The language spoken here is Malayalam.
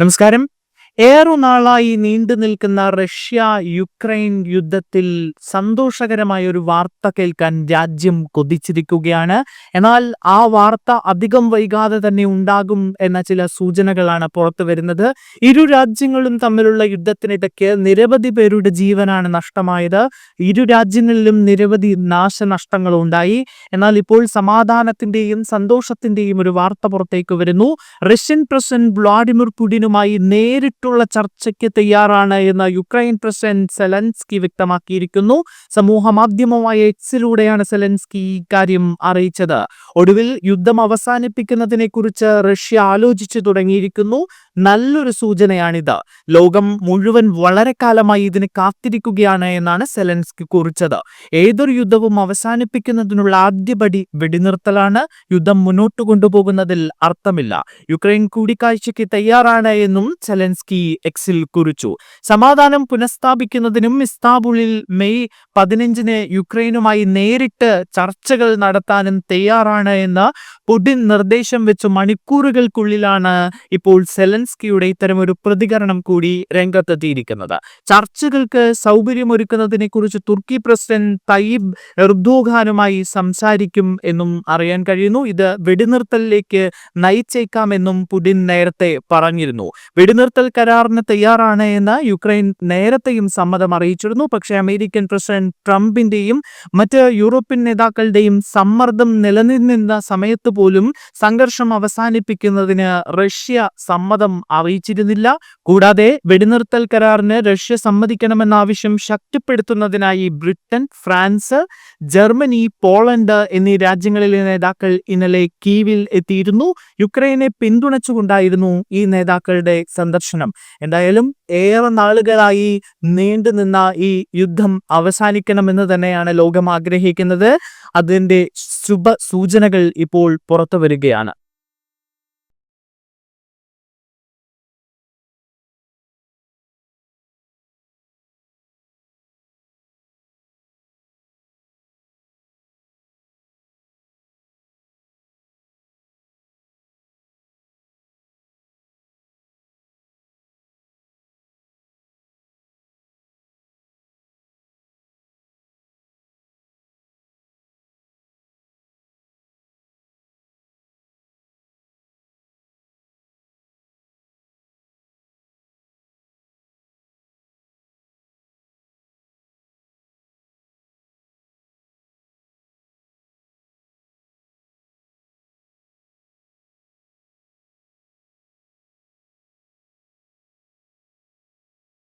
നമസ്കാരം. ഏറെ നാളായി നീണ്ടു നിൽക്കുന്ന റഷ്യ യുക്രൈൻ യുദ്ധത്തിൽ സന്തോഷകരമായ ഒരു വാർത്ത കേൾക്കാൻ രാജ്യം കൊതിച്ചിരിക്കുകയാണ്. എന്നാൽ ആ വാർത്ത അധികം വൈകാതെ തന്നെ ഉണ്ടാകും എന്ന ചില സൂചനകളാണ് പുറത്തു വരുന്നത്. ഇരു രാജ്യങ്ങളും തമ്മിലുള്ള യുദ്ധത്തിനിടയ്ക്ക് നിരവധി പേരുടെ ജീവനാണ് നഷ്ടമായത്. ഇരു രാജ്യങ്ങളിലും നിരവധി നാശനഷ്ടങ്ങൾ ഉണ്ടായി. എന്നാൽ ഇപ്പോൾ സമാധാനത്തിന്റെയും സന്തോഷത്തിന്റെയും ഒരു വാർത്ത പുറത്തേക്ക് വരുന്നു. റഷ്യൻ പ്രസിഡന്റ് വ്ളാഡിമിർ പുടിനുമായി നേരിട്ടുള്ള ചർച്ചയ്ക്ക് തയ്യാറാണ് എന്ന് യുക്രൈൻ പ്രസിഡന്റ് സെലൻസ്കി വ്യക്തമാക്കിയിരിക്കുന്നു. സമൂഹ മാധ്യമമായ എക്സിലൂടെയാണ് സെലൻസ്കി ഇക്കാര്യം അറിയിച്ചത്. ഒടുവിൽ യുദ്ധം അവസാനിപ്പിക്കുന്നതിനെ കുറിച്ച് റഷ്യ ആലോചിച്ചു തുടങ്ങിയിരിക്കുന്നു. നല്ലൊരു സൂചനയാണിത്. ലോകം മുഴുവൻ വളരെ കാലമായി ഇതിന് കാത്തിരിക്കുകയാണ് എന്നാണ് സെലൻസ്കി കുറിച്ചത്. ഏതൊരു യുദ്ധവും അവസാനിപ്പിക്കുന്നതിനുള്ള ആദ്യപടി വെടിനിർത്തലാണ്. യുദ്ധം മുന്നോട്ട് കൊണ്ടുപോകുന്നതിൽ അർത്ഥമില്ല. യുക്രൈൻ കൂടിക്കാഴ്ചയ്ക്ക് തയ്യാറാണ് എന്നും സെലൻസ്കി എക്സിൽ കുറിച്ചു. സമാധാനം പുനഃസ്ഥാപിക്കുന്നതിനും ഇസ്താബുളിൽ മെയ് പതിനഞ്ചിന് യുക്രൈനുമായി നേരിട്ട് ചർച്ചകൾ നടത്താനും തയ്യാറാണ് എന്ന് പുടിൻ നിർദ്ദേശം വെച്ച് മണിക്കൂറുകൾക്കുള്ളിലാണ് ഇപ്പോൾ സെലൻസ്കിയുടെ ഒരു പ്രതികരണം കൂടി രംഗത്തെത്തിയിരിക്കുന്നത്. ചർച്ചകൾക്ക് സൗകര്യമൊരുക്കുന്നതിനെ കുറിച്ച് തുർക്കി പ്രസിഡന്റ് തയ്യിബ് എർദോഖാനുമായി സംസാരിക്കും എന്നും അറിയാൻ കഴിയുന്നു. ഇത് വെടിനിർത്തലിലേക്ക് നയിച്ചേക്കാമെന്നും പുടിൻ നേരത്തെ പറഞ്ഞിരുന്നു. വെടിനിർത്തൽ കരാറിന് തയ്യാറാണ് എന്ന് യുക്രൈൻ നേരത്തെയും സമ്മതം അറിയിച്ചിരുന്നു. പക്ഷേ അമേരിക്കൻ പ്രസിഡന്റ് ട്രംപിന്റെയും മറ്റ് യൂറോപ്യൻ നേതാക്കളുടെയും സമ്മർദ്ദം നിലനിന്നിരുന്ന സമയത്ത് പോലും സംഘർഷം അവസാനിപ്പിക്കുന്നതിന് റഷ്യ സമ്മതം അറിയിച്ചിരുന്നില്ല. കൂടാതെ വെടിനിർത്തൽ കരാറിന് റഷ്യ സമ്മതിക്കണമെന്ന ആവശ്യം ശക്തിപ്പെടുത്തുന്നതിനായി ബ്രിട്ടൻ ഫ്രാൻസ് ജർമ്മനി പോളണ്ട് എന്നീ രാജ്യങ്ങളിലെ നേതാക്കൾ ഇന്നലെ കീവിൽ എത്തിയിരുന്നു. യുക്രൈനെ പിന്തുണച്ചുകൊണ്ടായിരുന്നു ഈ നേതാക്കളുടെ സന്ദർശനം. എന്തായാലും ഏറെ നാളുകളായി നീണ്ടുനിന്ന ഈ യുദ്ധം അവസാനിക്കണമെന്ന് തന്നെയാണ് ലോകം ആഗ്രഹിക്കുന്നത്. അതിന്റെ ശുഭ സൂചനകൾ ഇപ്പോൾ പുറത്തു വരികയാണ്